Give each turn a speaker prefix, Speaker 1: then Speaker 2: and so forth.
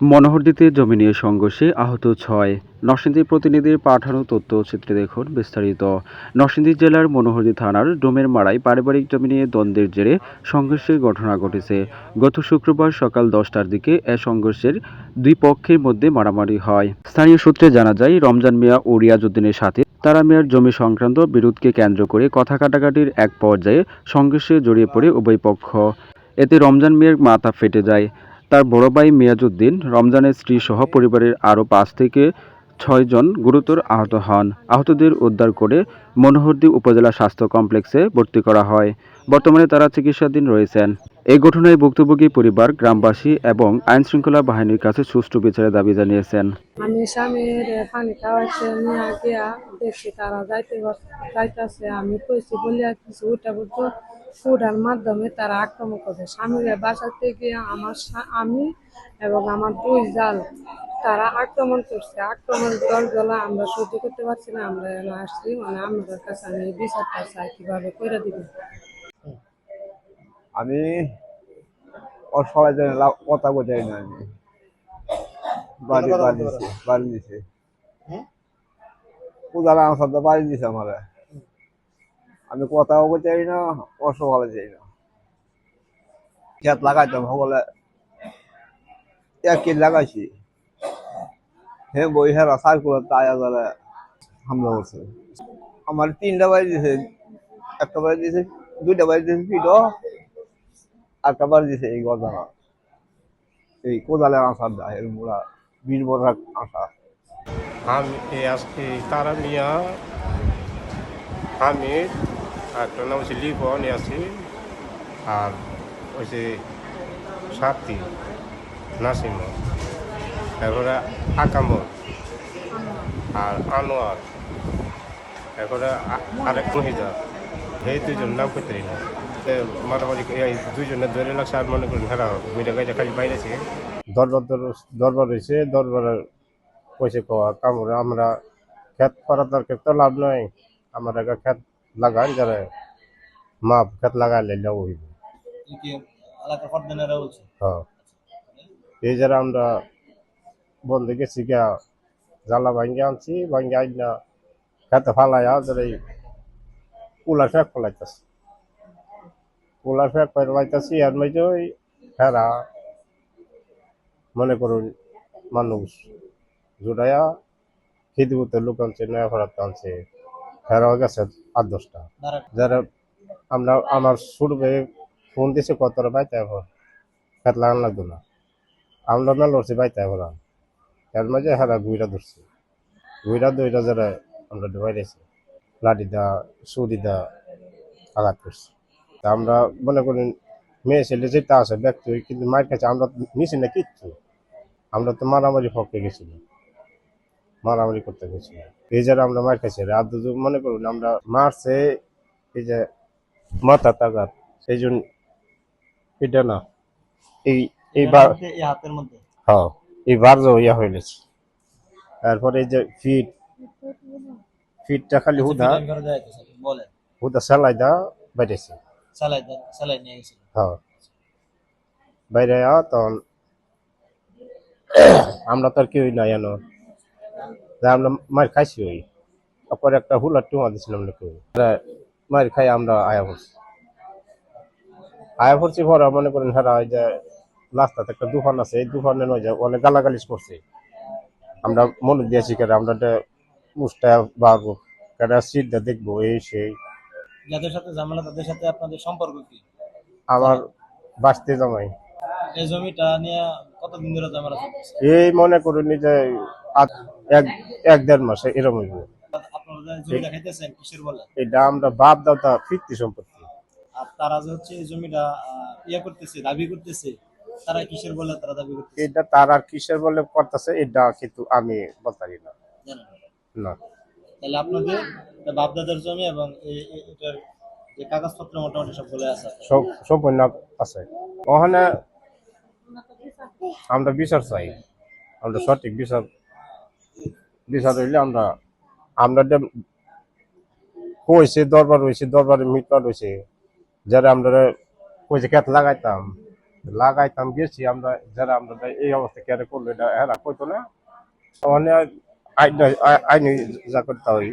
Speaker 1: মনোহরদীতে জমি নিয়ে সংঘর্ষে আহত ছয়। নরসিংদী প্রতিনিধির পাঠানো তথ্য তথ্যচিত্রে দেখুন বিস্তারিত। নরসিংদী জেলার মনোহরদী থানার ডোমের মারায় পারিবারিক জমি নিয়ে দ্বন্দ্বের জেরে সংঘর্ষের ঘটনা ঘটেছে। গত শুক্রবার সকাল দশটার দিকে এ সংঘর্ষের দুই পক্ষের মধ্যে মারামারি হয়। স্থানীয় সূত্রে জানা যায়, রমজান মিয়া ও রিয়াজউদ্দিনের সাথে তারা মিয়ার জমি সংক্রান্ত বিরোধকে কেন্দ্র করে কথা কাটাকাটির এক পর্যায়ে সংঘর্ষে জড়িয়ে পড়ে উভয় পক্ষ। এতে রমজান মিয়ার মাথা ফেটে যায়। তার বড় ভাই মিয়াজউদ্দিন রমজানের স্ত্রী সহ পরিবারের আরও পাঁচ থেকে ছয়জন গুরুতর আহত হন। আহতদের উদ্ধার করে মনোহরদী উপজেলা স্বাস্থ্য কমপ্লেক্সে ভর্তি করা হয়। বর্তমানে তারা চিকিৎসাধীন রয়েছেন। এই ঘটনায় ভুক্তভোগী পরিবার, গ্রামবাসী এবং আইন শৃঙ্খলা বাহিনীর কাছে সুষ্ঠু বিচারের দাবি জানিয়েছেন।
Speaker 2: আমি স্বামীর পানি খাওয়াইছে নিয়ে গিয়া দেখছি তারা যাইতে যাইতাছে। আমি কইছি, বলিয়া কিছু উঠা বুঝতো মাধ্যমে তারা আক্রমণ করছে। স্বামীর বাসা থেকে আমার আমি এবং আমার দুই জাল তারা আক্রমণ করছে। আক্রমণ দলগুলো আমরা সহ্য করতে পারছি না আমরা এখানে আসছি মানে আমাদের কাছে আমি এই বিচারটা চাই কীভাবে করে দিবেন
Speaker 3: আমি ওর সবাই জানি লাভ কথা বোঝাই না আমি। বাড়ি বাড়ি দিছে বাড়ি দিছে পূজার আনসার তো বাড়ি দিছে আমার। আমি কথাও বোঝাই না ওর সবাই চাই না। খেত লাগাইতাম সকলে এক লাগাইছি। হে বই হেরা সার্কুলার তাই আজারে হামলা করছে। আমার তিনটা বাড়ি দিছে, একটা বাড়ি দিছে, দুইটা বাড়ি দিছে পিঠো একটা বাড়ি দিছে এই গজানা। এই কোদালের আসার দা এর মুড়া বীর বড়ার আশা।
Speaker 4: আমি আস- এই তারা মিয়া হামিদ আর একটা নাম হচ্ছে লিপন ইয়াসি আর হচ্ছে সাথী নাসিম। এরপরে আকামত আর আনোয়ার। এরপরে আরেক মহিলা এই দুজন নাম করতে না। মারামারি এই দুজনে ধরে লাগছে আর মনে করেন হেরা মিটা গাইটা খালি বাইরেছে দরবার দর- দরবার রয়েছে দরবারের পয়সা পাওয়া কামড়ে আমরা খেত করার দরকার তো লাভ নয় আমরা আগে খেত লাগাই যারা মাপ খেত লাগাইলে লাভ হইব। হ্যাঁ। এই যারা আমরা বন্ধে গেছি গিয়া জ্বালা ভাঙ্গে আনছি ভাঙ্গে আইন না খেতে ফালাইয়া যারা এই কুলার ফ্যাক ফলাইতেছে। কুলার ফ্যাক ফলাইতেছি আর মধ্যে ওই ফেরা মনে করুন মানুষ জুড়াইয়া খিদিবুতে লোক আনছে নয়া ফেরাতে আনছে ফেরাও গেছে। আট দশটা। যারা আমরা আমার শুরু ফোন দিছে কতটা বাইতে এখন খেত লাগান লাগতো না। আমরা না লড়ছি বাইতে এখন এর মাঝে হারা গুইরা ধরছি। গুইরা দইরা যারা আমরা ডুবাই দিয়েছি। লাঠি দা সুরি দা আঘাত করছি। তা আমরা মনে করেন মেয়ে ছেলে যেটা আছে ব্যক্তি কিন্তু মায়ের কাছে আমরা নিছি না কিচ্ছু। আমরা তো মারামারি পক্ষে গেছিলাম। মারামারি করতে গেছিলাম এই যারা আমরা মার খাইছি আর দুজন মনে করুন আমরা মারছে এই যে মাথা তাগাত সেই জন্য এটা না এই এই
Speaker 5: হাতের মধ্যে?
Speaker 4: হ্যাঁ এই বার ইয়া হয়ে গেছে। তারপরে এই যে ফিট ফিটটা খালি হুদা
Speaker 5: স্যার, বলেন।
Speaker 4: হুদা সেলাই দা বাইরেছে
Speaker 5: স্যালাই দেন স্যালাই নিয়ে গেছিল
Speaker 4: হ্যাঁ। বাইরে আ তখন আমরা তো আর কেউই নাই জানো আমরা মার খাইছি ওই। তারপরে একটা হুলার টুমা দিছিলাম লোক মার খাই আমরা আয়া পড়ছি। আয়া পড়ছি পরে মনে করেন হ্যাঁ ওই যে রাস্তাতে একটা দুফান আছে এই নয় যে অনেক গালাগালিস করছে। আমরা মনে দিয়েছি কেন? আমরা একটা মুষ্টা বাড়বো কেন সিটটা দেখব এই সেই।
Speaker 5: যাদের সাথে ঝামেলা তাদের সাথে আপনাদের সম্পর্ক কি?
Speaker 4: আমার বাঁচতে জামাই।
Speaker 5: এই জমিটা নিয়ে কতদিন ধরে ঝামেলা
Speaker 4: এই মনে করুন যে এক এক দেড় মাসে এরকম হইব।
Speaker 5: আপনারা জমিটা খাইতেছেন কিসের বলে
Speaker 4: এটা আমরা বাপ দাদা ফিরতি সম্পত্তি।
Speaker 5: তারা যে হচ্ছে জমিটা ইয়ে করতেছে দাবি করতেছে তারা কিসের বলে তারা দাবি করতেছে?
Speaker 4: এটা তার কিসের বলে করতেছে এটা কিন্তু আমি না।
Speaker 5: না। তাহলে আপনাদের বাপদাদার জমি এবং এটার যে কাগজপত্র মোটামুটি সব বলে আছে।
Speaker 4: সব সম্পূর্ণ আছে। ওখানে আমরা বিচার চাই। আমরা সঠিক বিচার বিচার হইলে আমরা আমরা কইছে, দরবার হয়েছে দরবারে মিটবার হয়েছে যারা আমরা কইছে খেত লাগাইতাম লাগাইতাম গেছি আমরা, যারা আমরা এই অবস্থা কেন করল এটা, এরা কইতো না মানে আইন, আইনি যা করতে হয়।